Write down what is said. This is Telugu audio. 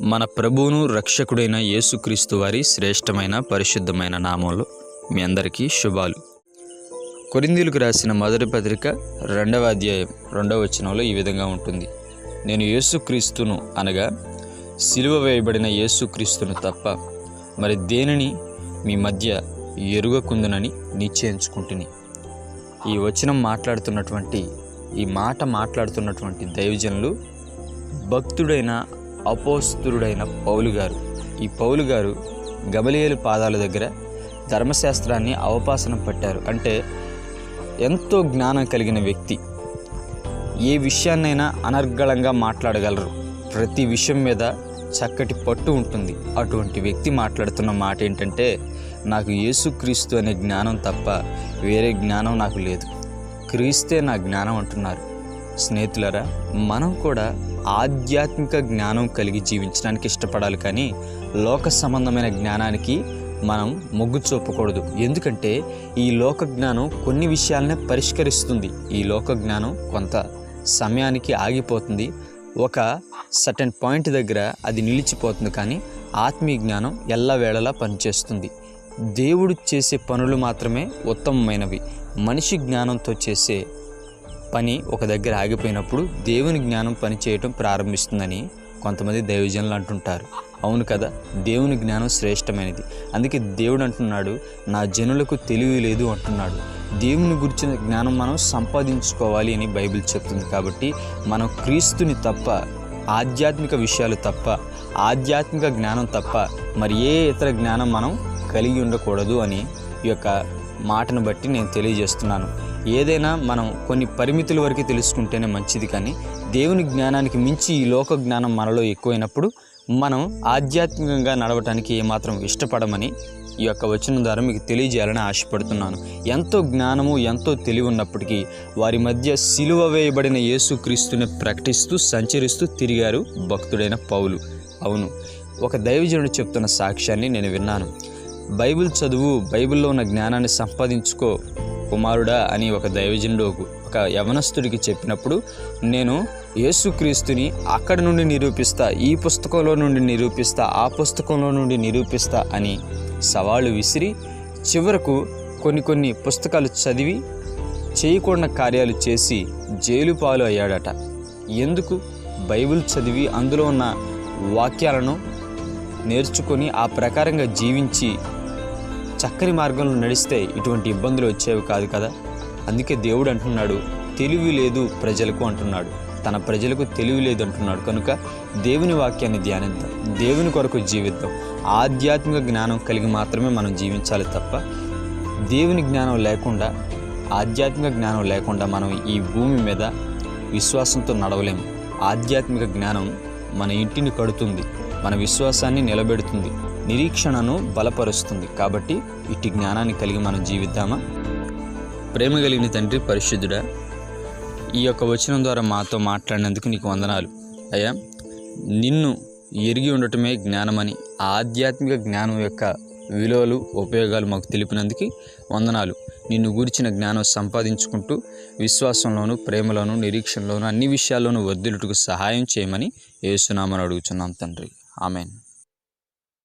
మన ప్రభువును రక్షకుడైన యేసుక్రీస్తు వారి శ్రేష్టమైన పరిశుద్ధమైన నామంలో మీ అందరికీ శుభాలు. కొరిందీలకు రాసిన మొదటి పత్రిక రెండవ అధ్యాయం రెండవ వచనంలో ఈ విధంగా ఉంటుంది. నేను యేసుక్రీస్తును అనగా సిలువ వేయబడిన యేసుక్రీస్తును తప్ప మరి దేనిని మీ మధ్య ఎరుగకుందునని నిశ్చయించుకుంటుని? ఈ వచనం మాట్లాడుతున్నటువంటి ఈ మాట మాట్లాడుతున్నటువంటి దైవజనులు భక్తుడైన అపోస్తుడైన పౌలు గారు. ఈ పౌలు గారు గబలియేలు పాదాల దగ్గర ధర్మశాస్త్రాన్ని అవపాసనం పట్టారు. అంటే ఎంతో జ్ఞానం కలిగిన వ్యక్తి. ఏ విషయాన్నైనా అనర్గళంగా మాట్లాడగలరు. ప్రతి విషయం మీద చక్కటి పట్టు ఉంటుంది. అటువంటి వ్యక్తి మాట్లాడుతున్న మాట ఏంటంటే నాకు యేసుక్రీస్తు అనే జ్ఞానం తప్ప వేరే జ్ఞానం నాకు లేదు. క్రీస్తే నా జ్ఞానం అంటున్నారు. స్నేహితులరా మనం కూడా ఆధ్యాత్మిక జ్ఞానం కలిగి జీవించడానికి ఇష్టపడాలి కానీ లోక సంబంధమైన జ్ఞానానికి మనం మొగ్గు చూపకూడదు. ఎందుకంటే ఈ లోక జ్ఞానం కొన్ని విషయాలనే పరిష్కరిస్తుంది. ఈ లోక జ్ఞానం కొంత సమయానికి ఆగిపోతుంది. ఒక సర్టెన్ పాయింట్ దగ్గర అది నిలిచిపోతుంది కానీ ఆత్మీయ జ్ఞానం ఎల్లవేళలా పనిచేస్తుంది. దేవుడు చేసే పనులు మాత్రమే ఉత్తమమైనవి. మనిషి జ్ఞానంతో చేసే పని ఒక దగ్గర ఆగిపోయినప్పుడు దేవుని జ్ఞానం పని చేయటం ప్రారంభిస్తుందని కొంతమంది దైవజనులు అంటుంటారు. అవును కదా దేవుని జ్ఞానం శ్రేష్టమైనది. అందుకే దేవుడు అంటున్నాడు నా జనులకు తెలివి లేదు అంటున్నాడు. దేవుని గురించిన జ్ఞానం మనం సంపాదించుకోవాలి అని బైబిల్ చెప్తుంది కాబట్టి మనం క్రీస్తుని తప్ప ఆధ్యాత్మిక విషయాలు తప్ప ఆధ్యాత్మిక జ్ఞానం తప్ప మరి ఏ ఇతర జ్ఞానం మనం కలిగి ఉండకూడదు అని ఈ యొక్క మాటను బట్టి నేను తెలియజేస్తున్నాను. ఏదైనా మనం కొన్ని పరిమితుల వరకు తెలుసుకుంటేనే మంచిది కానీ దేవుని జ్ఞానానికి మించి ఈ లోక జ్ఞానం మనలో ఎక్కువైనప్పుడు మనం ఆధ్యాత్మికంగా నడవటానికి ఏమాత్రం ఇష్టపడమని ఈ యొక్క వచనం ద్వారా మీకు తెలియజేయాలని ఆశపడుతున్నాను. ఎంతో జ్ఞానము ఎంతో తెలివి ఉన్నప్పటికీ వారి మధ్య సిలువ వేయబడిన యేసుక్రీస్తుని ప్రకటిస్తూ సంచరిస్తూ తిరిగారు భక్తుడైన పౌలు. అవును ఒక దైవజనుడు చెప్తున్న సాక్ష్యాన్ని నేను విన్నాను. బైబిల్ చదువు బైబిల్లో ఉన్న జ్ఞానాన్ని సంపాదించుకో కుమారుడా అని ఒక దైవజనుడు ఒక యవనస్తుడికి చెప్పినప్పుడు నేను యేసుక్రీస్తుని అక్కడ నుండి నిరూపిస్తా ఈ పుస్తకంలో నుండి నిరూపిస్తా ఆ పుస్తకంలో నుండి నిరూపిస్తా అని సవాళ్ళు విసిరి చివరకు కొన్ని కొన్ని పుస్తకాలు చదివి చేయకూడని కార్యాలు చేసి జైలు పాలు అయ్యాడట. ఎందుకు? బైబిల్ చదివి అందులో ఉన్న వాక్యాలను నేర్చుకొని ఆ ప్రకారంగా జీవించి చక్కని మార్గంలో నడిస్తే ఇటువంటి ఇబ్బందులు వచ్చేవి కాదు కదా? అందుకే దేవుడు అంటున్నాడు తెలివి లేదు ప్రజలకు అంటున్నాడు. తన ప్రజలకు తెలివి లేదు అంటున్నాడు. కనుక దేవుని వాక్యాన్ని ధ్యానిద్దాం. దేవుని కొరకు జీవిద్దాం. ఆధ్యాత్మిక జ్ఞానం కలిగి మాత్రమే మనం జీవించాలి తప్ప దేవుని జ్ఞానం లేకుండా ఆధ్యాత్మిక జ్ఞానం లేకుండా మనం ఈ భూమి మీద విశ్వాసంతో నడవలేము ఆధ్యాత్మిక జ్ఞానం మన ఇంటిని కడుతుంది మన విశ్వాసాన్ని నిలబెడుతుంది. నిరీక్షణను బలపరుస్తుంది. కాబట్టి ఇట్టి జ్ఞానాన్ని కలిగి మనం జీవిద్దామా? ప్రేమ కలిగిన తండ్రి పరిశుద్ధుడా ఈ యొక్క వచనం ద్వారా మాతో మాట్లాడినందుకు నీకు వందనాలు. అయ్యా నిన్ను ఎరిగి ఉండటమే జ్ఞానమని ఆధ్యాత్మిక జ్ఞానం యొక్క విలువలు ఉపయోగాలు మాకు తెలిపినందుకు వందనాలు. నిన్ను గూర్చిన జ్ఞానం సంపాదించుకుంటూ విశ్వాసంలోను ప్రేమలోను నిరీక్షణలోను అన్ని విషయాల్లోనూ వర్ధిల్లుటకు సహాయం చేయమని ఏసునామని అడుగుచున్నాం తండ్రి. ఆమెన్.